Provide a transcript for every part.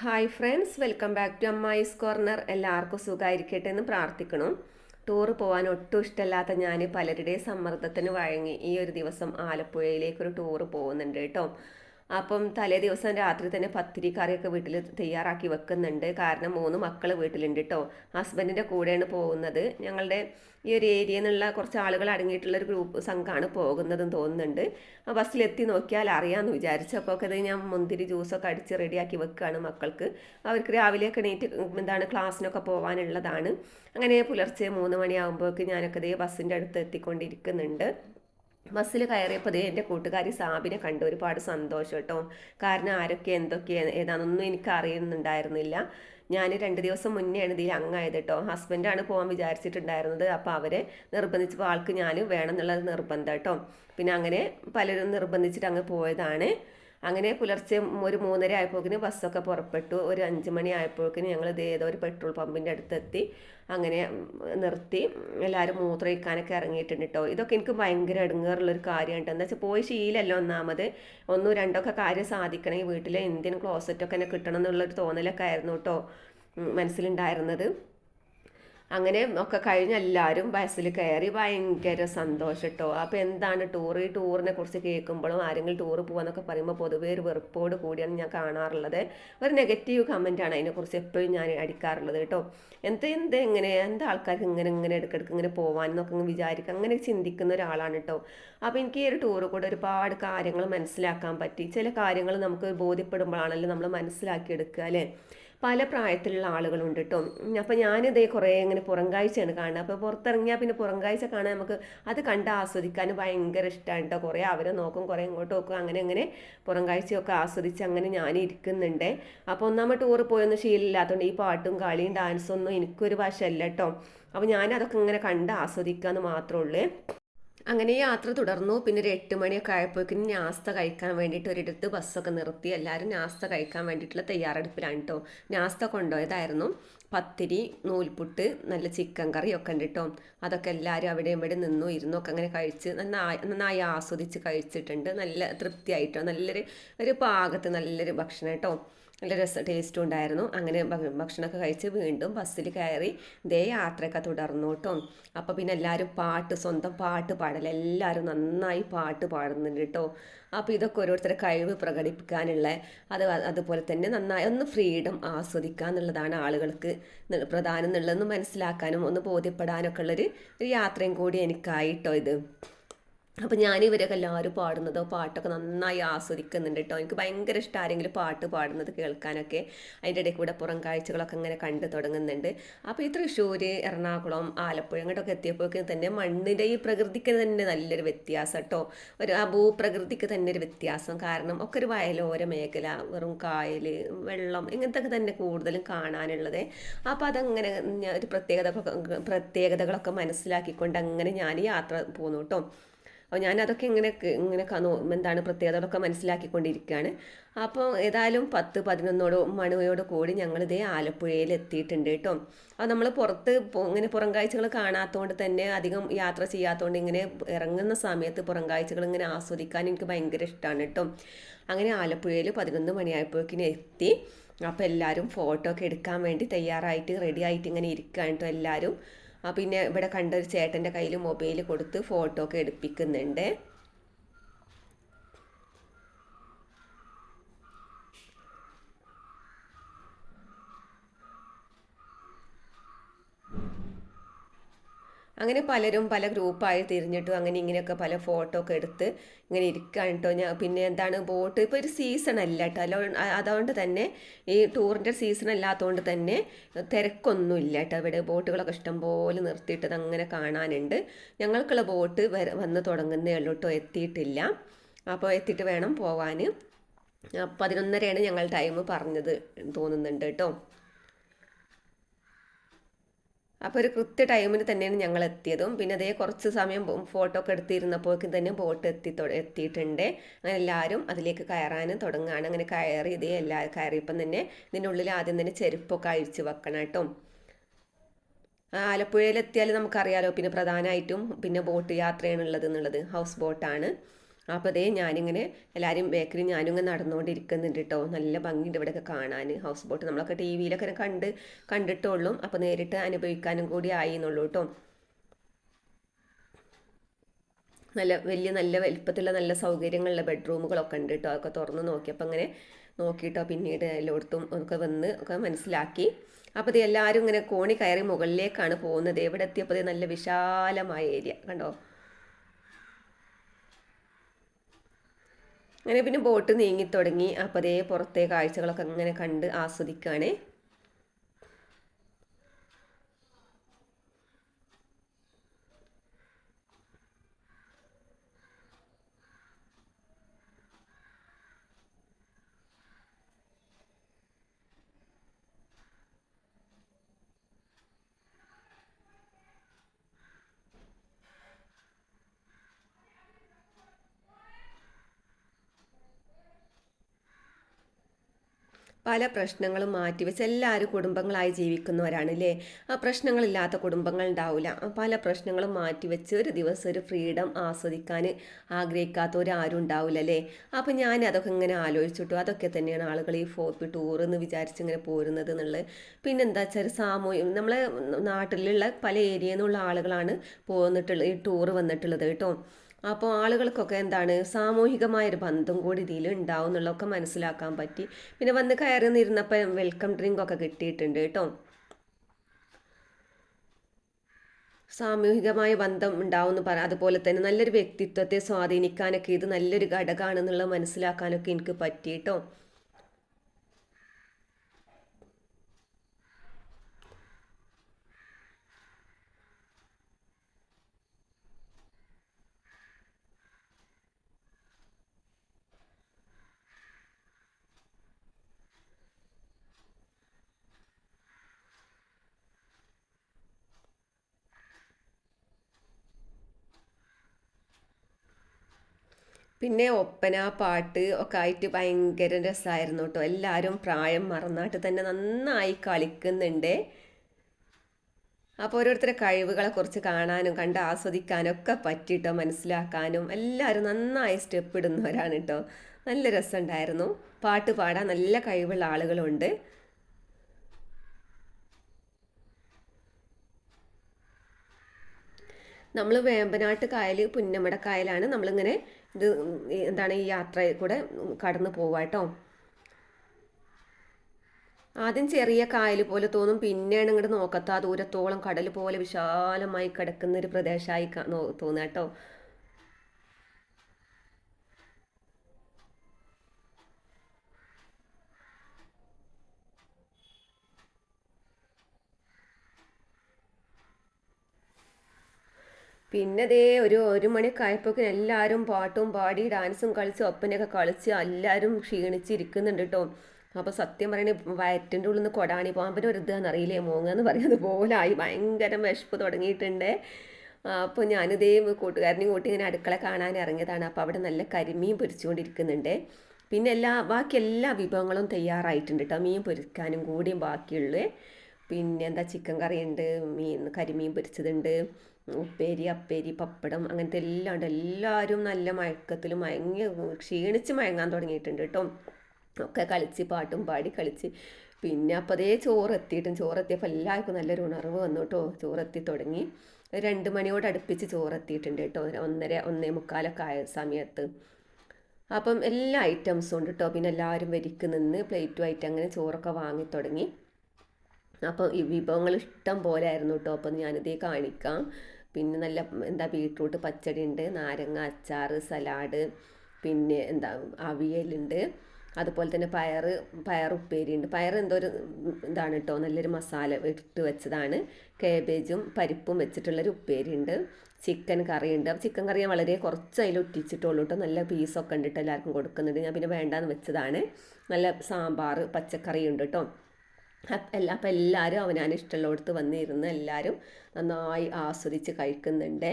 Hi friends welcome back to അമ്മായിസ് corner എല്ലാവർക്കും സുഖമായിരിക്കട്ടെ എന്ന് പ്രാർത്ഥിക്കണം ടൂർ പോകാൻ ഒട്ടും ഇഷ്ടമല്ലാത്ത ഞാൻ പലരുടെയും സമ്മർദ്ദത്തിന് വഴങ്ങി ഈ ഒരു ദിവസം ആലപ്പുഴയിലേക്കൊരു ടൂർ പോകുന്നുണ്ട് കേട്ടോ. അപ്പം തലേ ദിവസം രാത്രി തന്നെ പത്തിരി കറിയൊക്കെ വീട്ടിൽ തയ്യാറാക്കി വെക്കുന്നുണ്ട്. കാരണം മൂന്ന് മക്കൾ വീട്ടിലുണ്ട് കേട്ടോ ഹസ്ബൻഡിന്റെ കൂടെയാണ് പോകുന്നത്. ഞങ്ങളുടെ ഈ ഒരു ഏരിയയിൽ നിന്നുള്ള കുറച്ച് ആളുകൾ അടങ്ങിയിട്ടുള്ള ഒരു ഗ്രൂപ്പ് സംഘമാണ് പോകുന്നതെന്ന് തോന്നുന്നുണ്ട്. ആ ബസ്സിലെത്തി നോക്കിയാൽ അറിയാമെന്ന് വിചാരിച്ചപ്പോൾ ഒക്കെ ഇത് ഞാൻ മുന്തിരി ജ്യൂസൊക്കെ അടിച്ച് റെഡിയാക്കി വെക്കുകയാണ് മക്കൾക്ക്. അവർക്ക് രാവിലെയൊക്കെ എണീറ്റ് എന്താണ് ക്ലാസ്സിനൊക്കെ പോകാനുള്ളതാണ് അങ്ങനെ പുലർച്ചെ മൂന്ന് മണിയാകുമ്പോഴേക്ക് ഞാനൊക്കെ ഇതേ ബസ്സിന്റെ അടുത്ത് എത്തിക്കൊണ്ടിരിക്കുന്നുണ്ട്. ബസ്സിൽ കയറിയപ്പോൾ ദേ എന്റെ കൂട്ടുകാരി സാബിനെ കണ്ട് ഒരുപാട് സന്തോഷം കേട്ടോ. കാരണം ആരൊക്കെ എന്തൊക്കെ ഏതാണെന്നൊന്നും എനിക്ക് അറിയുന്നുണ്ടായിരുന്നില്ല. ഞാൻ രണ്ട് ദിവസം മുന്നേ ആണ് ഇതിൽ അങ്ങായത് കേട്ടോ. ഹസ്ബൻഡാണ് പോകാൻ വിചാരിച്ചിട്ടുണ്ടായിരുന്നത്. അപ്പോൾ അവരെ നിർബന്ധിച്ചപ്പോൾ ആൾക്ക് ഞാൻ വേണം എന്നുള്ളത് നിർബന്ധം കേട്ടോ. പിന്നെ അങ്ങനെ പലരും നിർബന്ധിച്ചിട്ട് അങ്ങ് പോയതാണ്. അങ്ങനെ പുലർച്ചെ ഒരു മൂന്നര ആയപ്പോക്കിന് ബസ്സൊക്കെ പുറപ്പെട്ടു. ഒരു അഞ്ച് മണി ആയപ്പോക്കിന് ഞങ്ങൾ ഇത് ഏതോ ഒരു പെട്രോൾ പമ്പിന്റെ അടുത്തെത്തി. അങ്ങനെ നിർത്തി. എല്ലാവരും മൂത്രയിക്കാനൊക്കെ ഇറങ്ങിയിട്ടുണ്ട് കേട്ടോ ഇതൊക്കെ എനിക്ക് ഭയങ്കര ഇടങ്ങേറുള്ളൊരു കാര്യമാണ് എന്താ വെച്ചാൽ പോയി ശീലമല്ല ഒന്നാമത്. ഒന്നും രണ്ടൊക്കെ കാര്യം സാധിക്കണമെങ്കിൽ വീട്ടിലെ ഇന്ത്യൻ ക്ലോസറ്റൊക്കെ തന്നെ കിട്ടണം എന്നുള്ളൊരു തോന്നലൊക്കെ ആയിരുന്നു കേട്ടോ മനസ്സിലുണ്ടായിരുന്നത്. അങ്ങനെ ഒക്കെ കഴിഞ്ഞ് എല്ലാവരും ബസ്സിൽ കയറി ഭയങ്കര സന്തോഷം കേട്ടോ അപ്പോൾ എന്താണ് ടൂർ ഈ ടൂറിനെ കുറിച്ച് കേൾക്കുമ്പോഴും ആരെങ്കിലും ടൂർ പോകാന്നൊക്കെ പറയുമ്പോൾ പൊതുവേ ഒരു വെറുപ്പോട് കൂടിയാണ് ഞാൻ കാണാറുള്ളത്. ഒരു നെഗറ്റീവ് കമന്റാണ് അതിനെക്കുറിച്ച് എപ്പോഴും ഞാൻ അടിക്കാറുള്ളത് കേട്ടോ. എന്ത് എന്ത് എങ്ങനെ? എന്ത് ആൾക്കാർക്ക് ഇങ്ങനെ ഇങ്ങനെ ഇടയ്ക്കിടയ്ക്ക് ഇങ്ങനെ പോകാനെന്നൊക്കെ വിചാരിക്കുക അങ്ങനെ ചിന്തിക്കുന്ന ഒരാളാണ് കേട്ടോ. അപ്പോൾ എനിക്ക് ഈ ഒരു ടൂർ കൂടെ ഒരുപാട് കാര്യങ്ങൾ മനസ്സിലാക്കാൻ പറ്റി. ചില കാര്യങ്ങൾ നമുക്ക് ബോധ്യപ്പെടുമ്പോഴാണല്ലോ നമ്മൾ മനസ്സിലാക്കിയെടുക്കുക അല്ലേ? പല പ്രായത്തിലുള്ള ആളുകളുണ്ട് കേട്ടോ അപ്പോൾ ഞാനിതേ കുറേ ഇങ്ങനെ പുറം കാഴ്ചയാണ് കാണുന്നത്. അപ്പോൾ പുറത്തിറങ്ങിയാൽ പിന്നെ പുറം കാഴ്ച കാണാൻ നമുക്ക് അത് കണ്ട് ആസ്വദിക്കാൻ ഭയങ്കര ഇഷ്ടമാണ് കേട്ടോ കുറേ അവരെ നോക്കും കുറേ ഇങ്ങോട്ട് നോക്കും അങ്ങനെ അങ്ങനെ പുറം കാഴ്ചയൊക്കെ ആസ്വദിച്ച് അങ്ങനെ ഞാൻ ഇരിക്കുന്നുണ്ട്. അപ്പോൾ ഒന്നാമത് ടൂർ പോയൊന്നും ശീലമില്ലാത്തതുകൊണ്ട് ഈ പാട്ടും കളിയും ഡാൻസും ഒന്നും എനിക്കൊരു വശമല്ല കേട്ടോ അപ്പോൾ ഞാനതൊക്കെ ഇങ്ങനെ കണ്ട് ആസ്വദിക്കാമെന്ന് മാത്രമേ ഉള്ളൂ. അങ്ങനെ യാത്ര തുടർന്നു. പിന്നെ ഒരു എട്ട് മണിയൊക്കെ ആയപ്പോഴേക്കും നാസ്ത കഴിക്കാൻ വേണ്ടിയിട്ട് ഒരിടത്ത് ബസ്സൊക്കെ നിർത്തി. എല്ലാവരും നാസ്ത കഴിക്കാൻ വേണ്ടിയിട്ടുള്ള തയ്യാറെടുപ്പിലാണ് കേട്ടോ നാസ്ത കൊണ്ടുപോയതായിരുന്നു. പത്തിരി നൂൽപുട്ട് നല്ല ചിക്കൻ കറി ഒക്കെ ഉണ്ട് കേട്ടോ അതൊക്കെ എല്ലാവരും അവിടെ ഇവിടെ നിന്നു ഇരുന്നു ഒക്കെ അങ്ങനെ കഴിച്ച് നന്നായി നന്നായി ആസ്വദിച്ച് കഴിച്ചിട്ടുണ്ട്. നല്ല തൃപ്തിയായിട്ടോ നല്ലൊരു ഒരു പാകത്ത് നല്ലൊരു ഭക്ഷണം കേട്ടോ നല്ല രസ ടേസ്റ്റും ഉണ്ടായിരുന്നു. അങ്ങനെ ഭക്ഷണമൊക്കെ കഴിച്ച് വീണ്ടും ബസ്സിൽ കയറി ഇതേ യാത്രയൊക്കെ തുടർന്നു കേട്ടോ അപ്പോൾ പിന്നെ എല്ലാവരും പാട്ട് സ്വന്തം പാട്ട് പാടല എല്ലാവരും നന്നായി പാട്ട് പാടുന്നുണ്ട് കേട്ടോ അപ്പോൾ ഇതൊക്കെ ഓരോരുത്തരെ കഴിവ് പ്രകടിപ്പിക്കാനുള്ള അത് അതുപോലെ തന്നെ നന്നായി ഒന്ന് ഫ്രീഡം ആസ്വദിക്കുക എന്നുള്ളതാണ് ആളുകൾക്ക് പ്രധാനം എന്നുള്ളതെന്ന് മനസ്സിലാക്കാനും ഒന്ന് ബോധ്യപ്പെടാനൊക്കെ ഉള്ളൊരു യാത്രയും കൂടി എനിക്കായിട്ടോ ഇത്. അപ്പോൾ ഞാൻ ഇവരൊക്കെ എല്ലാവരും പാടുന്നതോ പാട്ടൊക്കെ നന്നായി ആസ്വദിക്കുന്നുണ്ട് കേട്ടോ എനിക്ക് ഭയങ്കര ഇഷ്ടം ആരെങ്കിലും പാട്ട് പാടുന്നത് കേൾക്കാനൊക്കെ. അതിന്റെ ഇടയിൽ കൂടെ പുറം കാഴ്ചകളൊക്കെ ഇങ്ങനെ കണ്ട് തുടങ്ങുന്നുണ്ട്. അപ്പോൾ ഈ തൃശ്ശൂർ എറണാകുളം ആലപ്പുഴ അങ്ങോട്ടൊക്കെ എത്തിയപ്പോഴേക്കും തന്നെ മണ്ണിന്റെ ഈ പ്രകൃതിക്ക് തന്നെ നല്ലൊരു വ്യത്യാസം കേട്ടോ ഒരു ആ ഭൂപ്രകൃതിക്ക് തന്നെ ഒരു വ്യത്യാസം. കാരണം ഒക്കെ ഒരു വയലോര മേഖല വെറും കായൽ വെള്ളം ഇങ്ങനത്തൊക്കെ തന്നെ കൂടുതലും കാണാനുള്ളത്. അപ്പോൾ അതങ്ങനെ ഒരു പ്രത്യേകത പ്രത്യേകതകളൊക്കെ മനസ്സിലാക്കിക്കൊണ്ട് അങ്ങനെ ഞാൻ യാത്ര പോന്നു കേട്ടോ അപ്പോൾ ഞാൻ അതൊക്കെ ഇങ്ങനെ ഇങ്ങനെ എന്താണ് പ്രത്യേകതകളൊക്കെ മനസ്സിലാക്കിക്കൊണ്ടിരിക്കുകയാണ് അപ്പോൾ ഏതായാലും പത്ത് പതിനൊന്നോട് മണിയോട് കൂടി ഞങ്ങളിതേ ആലപ്പുഴയിൽ എത്തിയിട്ടുണ്ട് കേട്ടോ. അപ്പോൾ നമ്മൾ പുറത്ത് ഇങ്ങനെ പുറം കാഴ്ചകൾ കാണാത്തതുകൊണ്ട് തന്നെ അധികം യാത്ര ചെയ്യാത്തതുകൊണ്ട് ഇങ്ങനെ ഇറങ്ങുന്ന സമയത്ത് പുറം കാഴ്ചകൾ ഇങ്ങനെ ആസ്വദിക്കാൻ എനിക്ക് ഭയങ്കര ഇഷ്ടമാണ് കേട്ടോ. അങ്ങനെ ആലപ്പുഴയിൽ പതിനൊന്ന് മണിയായപ്പോഴേക്കിന് എത്തി. അപ്പോൾ എല്ലാവരും ഫോട്ടോ ഒക്കെ എടുക്കാൻ വേണ്ടി തയ്യാറായിട്ട് റെഡി ആയിട്ട് ഇങ്ങനെ ഇരിക്കുകയാണ് കേട്ടോ എല്ലാവരും പിന്നെ ഇവിടെ കണ്ട ഒരു ചേട്ടന്റെ കയ്യിൽ മൊബൈൽ കൊടുത്ത് ഫോട്ടോ ഒക്കെ എടുപ്പിക്കുന്നുണ്ട്. അങ്ങനെ പലരും പല ഗ്രൂപ്പായി തിരിഞ്ഞിട്ടും അങ്ങനെ ഇങ്ങനെയൊക്കെ പല ഫോട്ടോ ഒക്കെ എടുത്ത് ഇങ്ങനെ ഇരിക്കുകയാണ് കേട്ടോ ഞാൻ പിന്നെ എന്താണ് ബോട്ട് ഇപ്പോൾ ഒരു സീസൺ അല്ല കേട്ടോ അതുകൊണ്ട് തന്നെ ഈ ടൂറിന്റെ സീസൺ അല്ലാത്തതുകൊണ്ട് തന്നെ തിരക്കൊന്നുമില്ല കേട്ടോ ഇവിടെ ബോട്ടുകളൊക്കെ ഇഷ്ടംപോലെ നിർത്തിയിട്ടത് അങ്ങനെ കാണാനുണ്ട്. ഞങ്ങൾക്കുള്ള ബോട്ട് വന്ന് തുടങ്ങുന്നേ ഉള്ളൂ കേട്ടോ എത്തിയിട്ടില്ല. അപ്പോൾ എത്തിയിട്ട് വേണം പോവാൻ. പതിനൊന്നരയാണ് ഞങ്ങൾ ടൈം പറഞ്ഞത് തോന്നുന്നുണ്ട് കേട്ടോ അപ്പോൾ ഒരു കൃത്യ ടൈമിന് തന്നെയാണ് ഞങ്ങൾ എത്തിയതും പിന്നെ അതേ കുറച്ച് സമയം ഫോട്ടോ ഒക്കെ എടുത്തിരുന്നപ്പോഴേക്കും തന്നെ ബോട്ട് എത്തി എത്തിയിട്ടുണ്ട്. അങ്ങനെ എല്ലാവരും അതിലേക്ക് കയറാനും തുടങ്ങുകയാണ് അങ്ങനെ കയറി ഇതേ എല്ലാ കയറിയപ്പം തന്നെ ഇതിന്റെ ഉള്ളിൽ ആദ്യം തന്നെ ചെരുപ്പൊക്കെ അഴിച്ചു വെക്കണം കേട്ടോ. ആലപ്പുഴയിലെത്തിയാൽ നമുക്കറിയാലോ പിന്നെ പ്രധാനമായിട്ടും പിന്നെ ബോട്ട് യാത്രയാണുള്ളത് എന്നുള്ളത്. ഹൗസ് ബോട്ടാണ്. അപ്പോൾ അതേ ഞാനിങ്ങനെ എല്ലാവരും ബേക്കറി ഞാനും ഇങ്ങനെ നടന്നുകൊണ്ടിരിക്കുന്നുണ്ട് കേട്ടോ നല്ല ഭംഗിയുണ്ട് ഇവിടെയൊക്കെ കാണാൻ. ഹൗസ് ബോട്ട് നമ്മളൊക്കെ ടി വിയിലൊക്കെ കണ്ട് കണ്ടിട്ടുള്ളൂ. അപ്പോൾ നേരിട്ട് അനുഭവിക്കാനും കൂടി ആയി എന്നുള്ളൂ കേട്ടോ നല്ല വലിയ നല്ല വലിപ്പത്തിലുള്ള നല്ല സൗകര്യങ്ങളുള്ള ബെഡ്റൂമുകളൊക്കെ ഉണ്ട് കേട്ടോ അതൊക്കെ തുറന്ന് നോക്കിയപ്പോൾ അങ്ങനെ നോക്കിയിട്ടോ പിന്നീട് എല്ലായിടത്തും ഒക്കെ വന്ന് ഒക്കെ മനസ്സിലാക്കി. അപ്പോൾ ഇത് എല്ലാവരും ഇങ്ങനെ കോണി കയറി മുകളിലേക്കാണ് പോകുന്നത്. എവിടെ എത്തിയപ്പോൾ നല്ല വിശാലമായ ഏരിയ. കണ്ടോ? അങ്ങനെ പിന്നെ ബോട്ട് നീങ്ങി തുടങ്ങി. അപ്പോൾ അതേ പുറത്തെ കാഴ്ചകളൊക്കെ അങ്ങനെ കണ്ട് ആസ്വദിക്കുകയാണേ പല പ്രശ്നങ്ങളും മാറ്റിവെച്ച് എല്ലാവരും കുടുംബങ്ങളായി ജീവിക്കുന്നവരാണ് അല്ലേ ആ പ്രശ്നങ്ങളില്ലാത്ത കുടുംബങ്ങൾ ഉണ്ടാവില്ല പല പ്രശ്നങ്ങളും മാറ്റിവെച്ച് ഒരു ദിവസം ഒരു ഫ്രീഡം ആസ്വദിക്കാൻ ആഗ്രഹിക്കാത്തവരാരും ഉണ്ടാവില്ല അല്ലേ അപ്പം ഞാൻ അതൊക്കെ ഇങ്ങനെ ആലോചിച്ചിട്ടു. അതൊക്കെ തന്നെയാണ് ആളുകൾ ഈ ഫോർപ്പ് ടൂർ എന്ന് വിചാരിച്ച് ഇങ്ങനെ പോരുന്നത് എന്നുള്ളത്. പിന്നെ എന്താ വെച്ചാൽ സാമൂഹ്യം നമ്മളെ നാട്ടിലുള്ള പല ഏരിയയിൽ നിന്നുള്ള ആളുകളാണ് പോന്നിട്ടുള്ളത് ഈ ടൂർ വന്നിട്ടുള്ളത് കേട്ടോ. അപ്പോൾ ആളുകൾക്കൊക്കെ എന്താണ് സാമൂഹികമായൊരു ബന്ധം കൂടി ഇതിൽ ഉണ്ടാവും എന്നുള്ളതൊക്കെ മനസ്സിലാക്കാൻ പറ്റി. പിന്നെ വന്ന് കയറി നിന്നപ്പോൾ വെൽക്കം ഡ്രിങ്ക് ഒക്കെ കിട്ടിയിട്ടുണ്ട് കേട്ടോ. സാമൂഹികമായ ബന്ധം ഉണ്ടാവും എന്ന് പറ അതുപോലെ തന്നെ നല്ലൊരു വ്യക്തിത്വത്തെ സ്വാധീനിക്കാനൊക്കെ ഇത് നല്ലൊരു ഘടകമാണെന്നുള്ളത് മനസ്സിലാക്കാനൊക്കെ എനിക്ക് പറ്റി കേട്ടോ. പിന്നെ ഒപ്പന പാട്ട് ഒക്കെ ആയിട്ട് ഭയങ്കര രസമായിരുന്നു കേട്ടോ എല്ലാവരും പ്രായം മറന്നാട്ട് തന്നെ നന്നായി കളിക്കുന്നുണ്ട്. അപ്പോൾ ഓരോരുത്തരുടെ കഴിവുകളെ കുറിച്ച് കാണാനും കണ്ട് ആസ്വദിക്കാനും ഒക്കെ പറ്റിയിട്ടോ മനസ്സിലാക്കാനും. എല്ലാവരും നന്നായി സ്റ്റെപ്പ് ഇടുന്നവരാണ് കേട്ടോ നല്ല രസമുണ്ടായിരുന്നു പാട്ട് പാടാൻ നല്ല കഴിവുള്ള ആളുകളുണ്ട്. നമ്മൾ വേമ്പനാട്ട് കായൽ പുന്നമട കായലാണ് നമ്മളിങ്ങനെ ഇത് എന്താണ് ഈ യാത്ര കൂടെ കടന്നു പോവുക കേട്ടോ ആദ്യം ചെറിയ കായൽ പോലെ തോന്നും പിന്നെയാണ് ഇങ്ങോട്ട് നോക്കത്ത ദൂരത്തോളം കടൽ പോലെ വിശാലമായി കിടക്കുന്ന ഒരു പ്രദേശമായി തോന്നുക കേട്ടോ പിന്നെ ദേ ഒരു ഒരു മണിയൊക്കെ ആയപ്പോഴേക്കും എല്ലാവരും പാട്ടും പാടി ഡാൻസും കളിച്ച് ഒപ്പനയൊക്കെ കളിച്ച് എല്ലാവരും ക്ഷീണിച്ചിരിക്കുന്നുണ്ട് കേട്ടോ അപ്പോൾ സത്യം പറയണേ വയറ്റിന്റെ ഉള്ളിൽ നിന്ന് കൊടാണി പാമ്പിന് ഒരു ഇതാന്ന് അറിയില്ലേ മോങ്ങെന്ന് പറയുന്നത് പോലായി ഭയങ്കര വിശപ്പ് തുടങ്ങിയിട്ടുണ്ട്. അപ്പോൾ ഞാനിതേ കൂട്ടുകാരനെയും കൂട്ടി ഇങ്ങനെ അടുക്കള കാണാൻ ഇറങ്ങിയതാണ്. അപ്പോൾ അവിടെ നല്ല കരിമീൻ പൊരിച്ചുകൊണ്ടിരിക്കുന്നുണ്ട്. പിന്നെ എല്ലാ ബാക്കി എല്ലാ വിഭവങ്ങളും തയ്യാറായിട്ടുണ്ട് കേട്ടോ മീൻ പൊരിക്കാനും കൂടിയും ബാക്കിയുള്ളൂ. പിന്നെ എന്താ ചിക്കൻ കറിയുണ്ട് മീൻ കരിമീൻ പൊരിച്ചതുണ്ട്. ഉപ്പേരി അപ്പേരി പപ്പടം അങ്ങനത്തെ എല്ലാം ഉണ്ട്. എല്ലാവരും നല്ല മയക്കത്തിൽ മയങ്ങി ക്ഷീണിച്ച് മയങ്ങാൻ തുടങ്ങിയിട്ടുണ്ട് കേട്ടോ. ഒക്കെ കളിച്ച് പാട്ടും പാടി കളിച്ച്. പിന്നെ അപ്പം അതേ ചോറ് എത്തിയിട്ടും ചോറ് എത്തിയപ്പോൾ എല്ലാവർക്കും നല്ലൊരു ഉണർവ് വന്നു കേട്ടോ. ചോറെത്തി തുടങ്ങി. രണ്ട് മണിയോട് അടുപ്പിച്ച് ചോറ് എത്തിയിട്ടുണ്ട് കേട്ടോ ഒന്നര ഒന്നേ മുക്കാലൊക്കെ ആയ സമയത്ത്. അപ്പം എല്ലാ ഐറ്റംസും ഉണ്ട് കേട്ടോ. പിന്നെ എല്ലാവരും വരിക്ക് നിന്ന് പ്ലേറ്റും പ്ലേറ്റുമായിട്ട് അങ്ങനെ ചോറൊക്കെ വാങ്ങി തുടങ്ങി. അപ്പോൾ ഈ വിഭവങ്ങൾ ഇഷ്ടം പോലെ ആയിരുന്നു കേട്ടോ. അപ്പം ഞാനിതേ കാണിക്കാം. പിന്നെ നല്ല എന്താ ബീട്രൂട്ട് പച്ചടി ഉണ്ട് നാരങ്ങ അച്ചാർ സലാഡ് പിന്നെ എന്താ അവിയലുണ്ട്. അതുപോലെ തന്നെ പയർ പയർ ഉപ്പേരി ഉണ്ട് പയർ എന്തോ ഒരു ഇതാണ് കേട്ടോ നല്ലൊരു മസാല ഇട്ട് വെച്ചതാണ്. കേബേജും പരിപ്പും വെച്ചിട്ടുള്ളൊരു ഉപ്പേരി ഉണ്ട് ചിക്കൻ കറി ഉണ്ട് അപ്പോൾ ചിക്കൻ കറി ഞാൻ വളരെ കുറച്ച് അതിൽ ഒട്ടിച്ചിട്ടുള്ളൂ കേട്ടോ നല്ല പീസൊക്കെ ഉണ്ട് കേട്ടോ എല്ലാവർക്കും കൊടുക്കുന്നുണ്ട് ഞാൻ പിന്നെ വേണ്ടാന്ന് വെച്ചതാണ്. നല്ല സാമ്പാർ പച്ചക്കറി ഉണ്ട് കേട്ടോ എല്ലാ അപ്പം എല്ലാവരും അവനാൻ ഇഷ്ടമുള്ളിടത്ത് വന്നിരുന്ന് എല്ലാവരും നന്നായി ആസ്വദിച്ച് കഴിക്കുന്നുണ്ട്.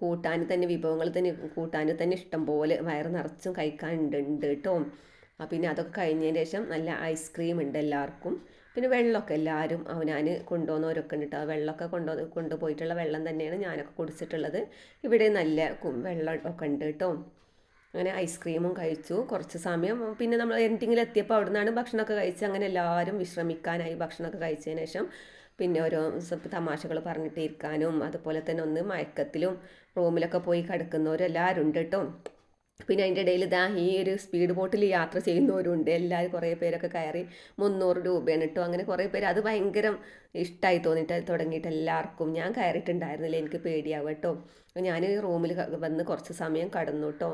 കൂട്ടാൻ തന്നെ വിഭവങ്ങൾ തന്നെ കൂട്ടാൻ തന്നെ ഇഷ്ടം പോലെ വയറ് നിറച്ചും കഴിക്കാനുണ്ട് ഉണ്ട് കേട്ടോ പിന്നെ അതൊക്കെ കഴിഞ്ഞതിന് ശേഷം നല്ല ഐസ്ക്രീം ഉണ്ട് എല്ലാവർക്കും പിന്നെ വെള്ളമൊക്കെ എല്ലാവരും അവനാൻ കൊണ്ടുപോകുന്നവരൊക്കെ ഉണ്ട് കേട്ടോ വെള്ളമൊക്കെ കൊണ്ടു കൊണ്ടുപോയിട്ടുള്ള വെള്ളം തന്നെയാണ് ഞാനൊക്കെ കുടിച്ചിട്ടുള്ളത്. ഇവിടെ നല്ല വെള്ളം ഒക്കെ ഉണ്ട് കേട്ടോ അങ്ങനെ ഐസ്ക്രീമും കഴിച്ചു. കുറച്ച് സമയം. പിന്നെ നമ്മൾ എന്തെങ്കിലും എത്തിയപ്പോൾ അവിടെ നിന്നാണ് ഭക്ഷണമൊക്കെ കഴിച്ച് അങ്ങനെ എല്ലാവരും വിശ്രമിക്കാനായി ഭക്ഷണമൊക്കെ കഴിച്ചതിന് ശേഷം പിന്നെ ഓരോ തമാശകൾ പറഞ്ഞിട്ട് ഇരിക്കാനും അതുപോലെ തന്നെ ഒന്ന് മയക്കത്തിലും റൂമിലൊക്കെ പോയി കിടക്കുന്നവരും എല്ലാവരും ഉണ്ട് കേട്ടോ പിന്നെ അതിന്റെ ഇടയിൽ ഇതാ ഈ ഒരു സ്പീഡ് ബോട്ടിൽ യാത്ര ചെയ്യുന്നവരുണ്ട്. എല്ലാവരും കുറേ പേരൊക്കെ കയറി മുന്നൂറ് രൂപയാണ് കേട്ടോ അങ്ങനെ കുറേ പേര് അത് ഭയങ്കര ഇഷ്ടമായി തോന്നിയിട്ട് തുടങ്ങിയിട്ട് എല്ലാവർക്കും ഞാൻ കയറിയിട്ടുണ്ടായിരുന്നില്ല. എനിക്ക് പേടിയാവും കേട്ടോ ഞാൻ റൂമിൽ വന്ന് കുറച്ച് സമയം കടന്നു കേട്ടോ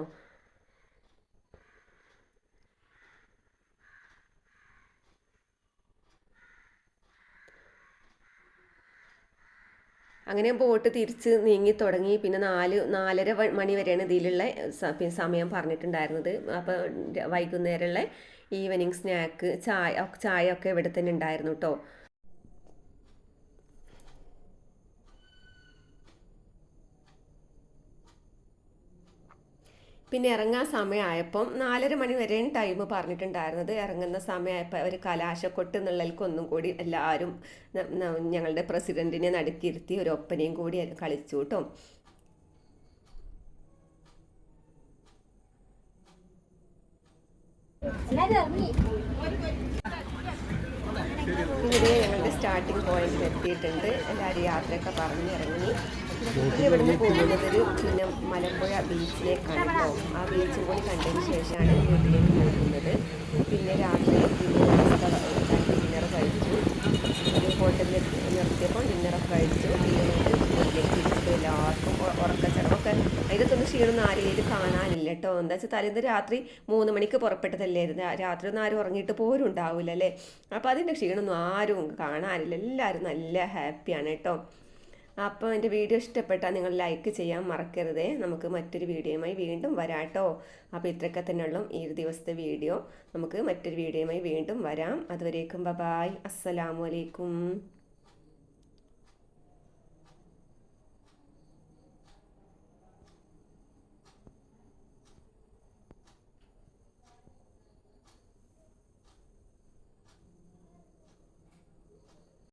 അങ്ങനെ ബോട്ട് തിരിച്ച് നീങ്ങി തുടങ്ങി. പിന്നെ നാല് നാലര മണി വരെയാണ് ഇതിലുള്ള സമയം പറഞ്ഞിട്ടുണ്ടായിരുന്നത്. അപ്പോൾ വൈകുന്നേരമുള്ള ഈവനിങ് സ്നാക്ക് ചായ ചായ ഒക്കെ ഇവിടെ തന്നെ ഉണ്ടായിരുന്നു കേട്ടോ പിന്നെ ഇറങ്ങാൻ സമയമായപ്പം നാലര മണി വരെയും ടൈം പറഞ്ഞിട്ടുണ്ടായിരുന്നത്. ഇറങ്ങുന്ന സമയമായപ്പോൾ അവർ കലാശക്കൊട്ട് എന്നുള്ളതിൽക്കൊന്നും കൂടി എല്ലാവരും ഞങ്ങളുടെ പ്രസിഡന്റിനെ നടുക്കിയിരുത്തി ഒരു ഒപ്പനയും കൂടി കളിച്ചു കേട്ടോ ഇവിടെ ഞങ്ങളുടെ സ്റ്റാർട്ടിംഗ് പോയിന്റിൽ എത്തിയിട്ടുണ്ട്. എല്ലാവരും യാത്രയൊക്കെ പറഞ്ഞിറങ്ങി. ഇവിടുന്ന് പോകുന്നത് ഒരു പിന്നെ മലമ്പുഴ ബീച്ചിലേക്കാണ് കേട്ടോ ആ ബീച്ചും കൂടി കണ്ടതിന് ശേഷമാണ് വീട്ടിലേക്ക് പോകുന്നത് പിന്നെ രാത്രി ഡിന്നർ കഴിച്ചു ഹോട്ടലിൽ നിർത്തിയപ്പോൾ ഡിന്നറൊക്കെ കഴിച്ചു വീട്ടിലേക്ക് തിരിച്ചു എല്ലാവർക്കും ഉറക്കച്ചടവൊക്കെ അതിനകത്തൊന്നും ക്ഷീണമൊന്നും ആരെയും കാണാനില്ല കേട്ടോ എന്താ വെച്ചാൽ തലേന്ന് രാത്രി മൂന്ന് മണിക്ക് പുറപ്പെട്ടതല്ലായിരുന്നു രാത്രി ഒന്നും ആരും ഉറങ്ങിയിട്ട് പോലും ഉണ്ടാവില്ല അല്ലേ അപ്പോൾ അതിന്റെ ക്ഷീണമൊന്നും ആരും കാണാനില്ല എല്ലാവരും നല്ല ഹാപ്പിയാണ് കേട്ടോ അപ്പോൾ എന്റെ വീഡിയോ ഇഷ്ടപ്പെട്ടാൽ നിങ്ങൾ ലൈക്ക് ചെയ്യാൻ മറക്കരുതേ. നമുക്ക് മറ്റൊരു വീഡിയോയുമായി വീണ്ടും വരാട്ടോ അപ്പോൾ ഇത്രയൊക്കെ തന്നെയുള്ളൂ ഈ ഒരു ദിവസത്തെ വീഡിയോ. നമുക്ക് മറ്റൊരു വീഡിയോയുമായി വീണ്ടും വരാം. അതുവരേക്കും ബബായ് അസ്സലാമലൈക്കും